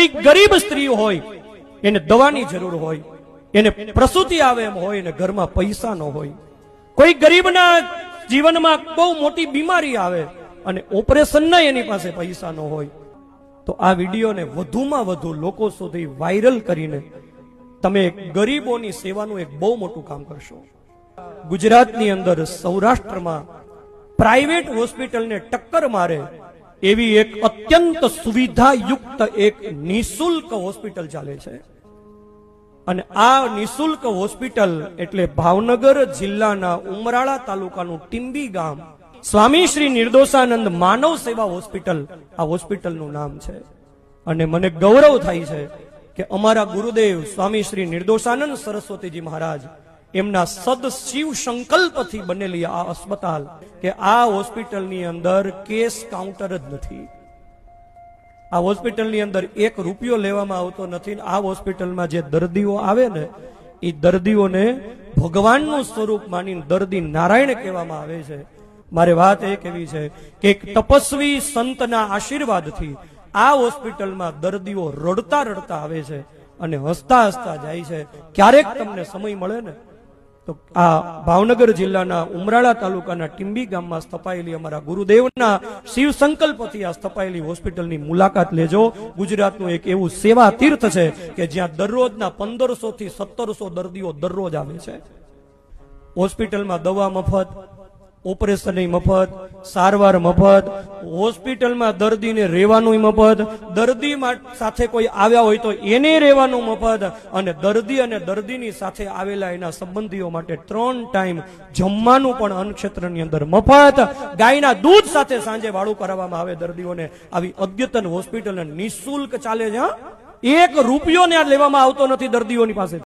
કોઈ ગરીબ સ્ત્રી હોય, એને દવાની જરૂર હોય, એને પ્રસૂતિ આવે એમ હોય અને ઘરમાં પૈસા ન હોય. કોઈ ગરીબના જીવનમાં બહુ મોટી બીમારી આવે અને ઓપરેશનના એની પાસે પૈસા ન હોય, તો આ વિડીયોને વધુમાં વધુ લોકો સુધી વાયરલ કરીને તમે ગરીબોની સેવાનું એક બહુ મોટું કામ કરશો. ગુજરાતની અંદર સૌરાષ્ટ્રમાં પ્રાઇવેટ હોસ્પિટલને ટક્કર મારે એવી એક અત્યંત સુવિધાયુક્ત એક નિશુલ્ક હોસ્પિટલ ચાલે છે. અને આ નિશુલ્ક હોસ્પિટલ એટલે ભાવનગર જિલ્લાના ઉમરાળા તાલુકાનું ટીંબી ગામ સ્વામી શ્રી નિર્દોષાનંદ માનવ સેવા હોસ્પિટલ આ હોસ્પિટલનું નામ છે. અને મને ગૌરવ થાય છે કે અમારા ગુરુદેવ સ્વામી શ્રી નિર્દોષાનંદ સરસ્વતીજી મહારાજ એમના સદ શિવ સંકલ્પથી બનેલી આ અસ્પતાલ કે આ હોસ્પિટલની અંદર કેસ કાઉન્ટર જ નથી. આ હોસ્પિટલની અંદર એક રૂપિયો લેવામાં આવતો નથી આ હોસ્પિટલમાં જે દર્દીઓ આવે ને, એ દર્દીઓને ભગવાનનું સ્વરૂપ માનીને દર્દી નારાયણ કહેવામાં આવે છે. મારે વાત એ કેવી છે કે એક તપસ્વી સંતના આશીર્વાદથી આ હોસ્પિટલમાં દર્દીઓ રડતા રડતા આવે છે અને હસતા હસતા જાય છે. ક્યારેક તમને સમય મળે ને તો આ ભાવનગર જિલ્લાના ઉમરાળા તાલુકાના ટીંબી ગામમાં સ્થપાયેલી અમારા ગુરુદેવના શિવ સંકલ્પથી આ સ્થપાયેલી હોસ્પિટલની મુલાકાત લેજો. ગુજરાતનું એક એવું સેવા તીર્થ છે કે જ્યાં દરરોજના પંદરસો થી સત્તરસો દર્દીઓ દરરોજ આવે છે. હોસ્પિટલમાં દવા મફત ઓપરેશન મફત, સારવાર મફત, હોસ્પિટલમાં દર્દીને રહેવાનું મફત, દર્દી સાથે કોઈ આવ્યા હોય તો એને રહેવાનું મફત અને દર્દી અને દર્દીની સાથે આવેલા એના સંબંધીઓ માટે ત્રણ ટાઈમ જમવાનું પણ અન્નક્ષેત્રની અંદર મફત. ગાયના દૂધ સાથે સાંજે વાળું કરાવવામાં આવે દર્દીઓને. આવી અદ્યતન હોસ્પિટલ નિઃશુલ્ક ચાલે છે? એક રૂપિયો ને લેવામાં આવતો નથી દર્દીઓની પાસે.